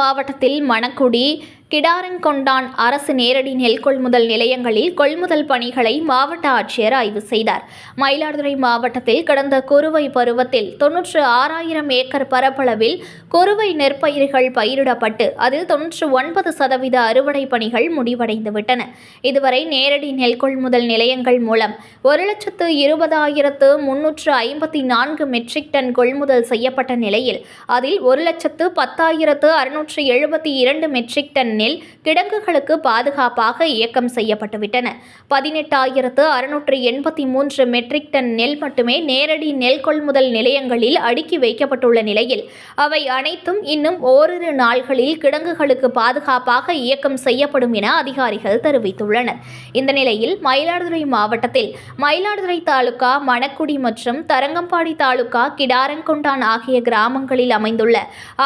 மாவட்டத்தில் மணக்குடி கிடாரங்கொண்டான் அரசு நேரடி நெல் கொள்முதல் நிலையங்களில் கொள்முதல் பணிகளை மாவட்ட ஆட்சியர் ஆய்வு செய்தார். மயிலாடுதுறை மாவட்டத்தில் கடந்த குறுவை பருவத்தில் தொன்னூற்று ஆறாயிரம் ஏக்கர் பரப்பளவில் குறுவை நெற்பயிர்கள் பயிரிடப்பட்டு அதில் தொன்னூற்று ஒன்பது சதவீத அறுவடை பணிகள் முடிவடைந்துவிட்டன. இதுவரை நேரடி நெல் கொள்முதல் நிலையங்கள் மூலம் ஒரு லட்சத்து இருபதாயிரத்து முன்னூற்று ஐம்பத்தி நான்கு மெட்ரிக் டன் கொள்முதல் செய்யப்பட்ட நிலையில் அதில் ஒரு லட்சத்து பத்தாயிரத்து அறுநூற்று எழுபத்தி இரண்டு மெட்ரிக் டன் நெல் கிடங்குகளுக்கு பாதுகாப்பாக இயக்கம் செய்யப்பட்டுவிட்டன. பதினெட்டாயிரத்து அறுநூற்று எண்பத்தி மூன்று மெட்ரிக் டன் நெல் மட்டுமே நேரடி நெல் கொள்முதல் நிலையங்களில் அடுக்கி வைக்கப்பட்டுள்ள நிலையில் அவை அனைத்தும் இன்னும் ஓரிரு நாள்களில் கிடங்குகளுக்கு பாதுகாப்பாக இயக்கம் செய்யப்படும் என அதிகாரிகள் தெரிவித்துள்ளனர். இந்த நிலையில் மயிலாடுதுறை மாவட்டத்தில் மயிலாடுதுறை தாலுகா மணக்குடி மற்றும் தரங்கம்பாடி தாலுகா கிடாரங்கொண்டான் ஆகிய கிராமங்களில் அமைந்துள்ள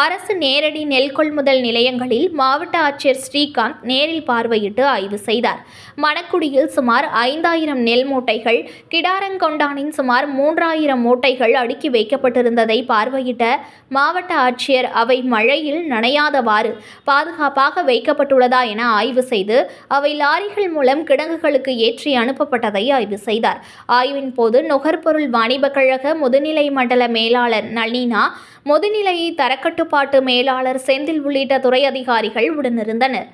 அரசு நேரடி நெல் கொள்முதல் நிலையங்களில் மாவட்ட ஆட்சி ஆட்சியர் ஸ்ரீகாந்த் நேரில் பார்வையிட்டு ஆய்வு செய்தார். மணக்குடியில் சுமார் ஐந்தாயிரம் நெல் மூட்டைகள் கிடாரங்கொண்டானின் சுமார் மூன்றாயிரம் மூட்டைகள் அடுக்கி வைக்கப்பட்டிருந்ததை பார்வையிட்ட மாவட்ட ஆட்சியர் அவை மழையில் நனையாதவாறு பாதுகாப்பாக வைக்கப்பட்டுள்ளதா என ஆய்வு செய்து அவை லாரிகள் மூலம் கிடங்குகளுக்கு ஏற்றி அனுப்பப்பட்டதை ஆய்வு செய்தார். ஆய்வின் போது நுகர்பொருள் வாணிபக் கழக முதுநிலை மண்டல மேலாளர் நளினா முதுநிலை தரக்கட்டுப்பாட்டு மேலாளர் செந்தில் உள்ளிட்ட துறை அதிகாரிகள் உடனிருந்தனர்.